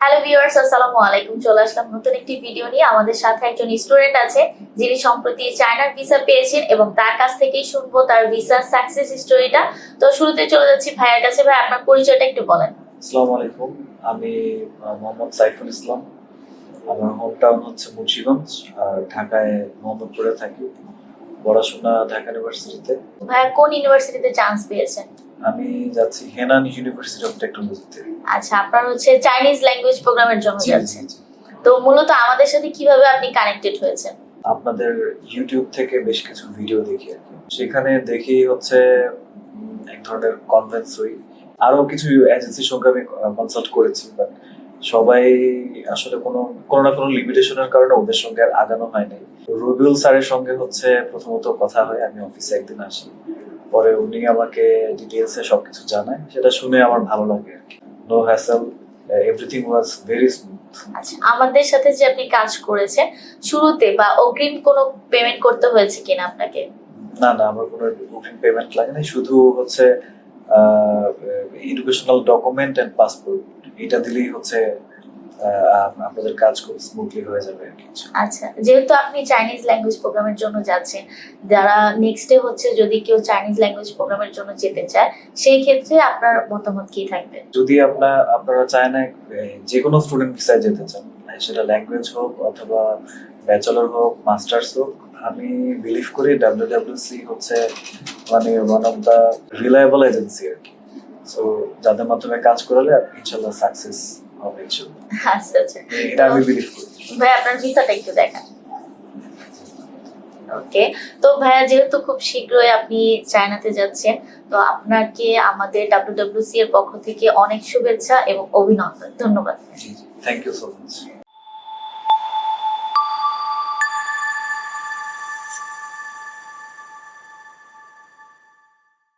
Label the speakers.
Speaker 1: Hello viewers আসসালামু আলাইকুম। চলে আসলাম নতুন একটি ভিডিও নিয়ে। আমাদের সাথে একজন স্টুডেন্ট আছে যিনি সম্প্রতি চায়নার ভিসা পেয়েছেন এবং তার কাছ থেকেই শুনব তার ভিসা সাকসেস স্টোরিটা তো শুরুতে চলে যাচ্ছি ভাইয়ের কাছে। ভাই আপনার পরিচয়টা একটু বলেন।
Speaker 2: আসসালামু আলাইকুম। আমি মোহাম্মদ সাইফুল ইসলাম। আমার হোম টাউন হচ্ছে মুন্সিগঞ্জ আর ঢাকায় মোহাম্মদপুরে থাকি। পড়াশোনা ঢাকা ইউনিভার্সিটিতে
Speaker 1: ভাইয়া কোন ইউনিভার্সিটিতে চান্স পেয়েছেন?
Speaker 2: আমি যাচ্ছি হেনান ইউনিভার্সিটি অফ টেকনোলজিতে
Speaker 1: আচ্ছা আপনার হচ্ছে চাইনিজ ল্যাঙ্গুয়েজ প্রোগ্রামের জন্য যাচ্ছেন। তো মূলত আমাদের সাথে কীভাবে আপনি কানেক্টেড হয়েছেন?
Speaker 2: আপনাদের ইউটিউব থেকে বেশ কিছু ভিডিও দেখি আর কি। সেখানে দেখি হচ্ছে এক ধরনের কনভেন্স হই। আরও কিছু এজেন্সির সঙ্গে আমি কনসাল্ট করেছি বাট সবাই আসলে কোনো কোনো না কোনো লিমিটেশনের কারণে ওদের সঙ্গে আর আগানো হয়নি। রবিউল স্যারের সঙ্গে হচ্ছে প্রথমত কথা হয় আমি অফিসে একদিন আসি। পরে উনি আমাকে ডিটেলসে সবকিছু জানায়। সেটা শুনে আমার ভালো লাগে আর কি। No hassle everything was very smooth
Speaker 1: আচ্ছা আমাদের সাথে যে আপনি কাজ করেছেন শুরুতে বা অগ্রিম কোনো পেমেন্ট করতে হয়েছে কিনা আপনাকে?
Speaker 2: না না আমার কোনো অগ্রিম পেমেন্ট লাগে না শুধু হচ্ছে এডুকেশনাল ডকুমেন্ট এন্ড পাসপোর্ট এটা দিলেই হচ্ছে আপনাদের কাজ খুব স্মুথলি হয়ে যাবে
Speaker 1: আচ্ছা যেহেতু আপনি চাইনিজ ল্যাঙ্গুয়েজ প্রোগ্রামের জন্য যাচ্ছেন যারা নেক্সটে হচ্ছে যদি কেউ চাইনিজ ল্যাঙ্গুয়েজ প্রোগ্রামের জন্য যেতে চায় সেই ক্ষেত্রে আপনার মতামত কি থাকবে?
Speaker 2: যদি আপনার আপনারা চায় না যে কোনো স্টুডেন্ট ভিসায় যেতে চান সেটা ল্যাঙ্গুয়েজ হোক অথবা ব্যাচেলর হোক মাস্টার্স হোক আমি বিলিভ করি ডাব্লিউডাব্লিউসি হচ্ছে মানে one of the reliable agency আর কি। সো যাদের মাধ্যমে কাজ করালে ইনশাল্লাহ সাকসেস হবে
Speaker 1: আচ্ছা আচ্ছা।
Speaker 2: এটা আমি বিলিভ করি।
Speaker 1: ভাই আপনার ভিসাটা একটু দেখান। ওকে তো ভাইয়া যেহেতু খুব শীঘ্রই আপনি চায়নাতে যাচ্ছেন তো আপনাকে আমাদের ডাব্লিউডাব্লিউসি এর পক্ষ থেকে অনেক শুভেচ্ছা এবং অভিনন্দন। ধন্যবাদ।
Speaker 2: জি জি। Thank you so much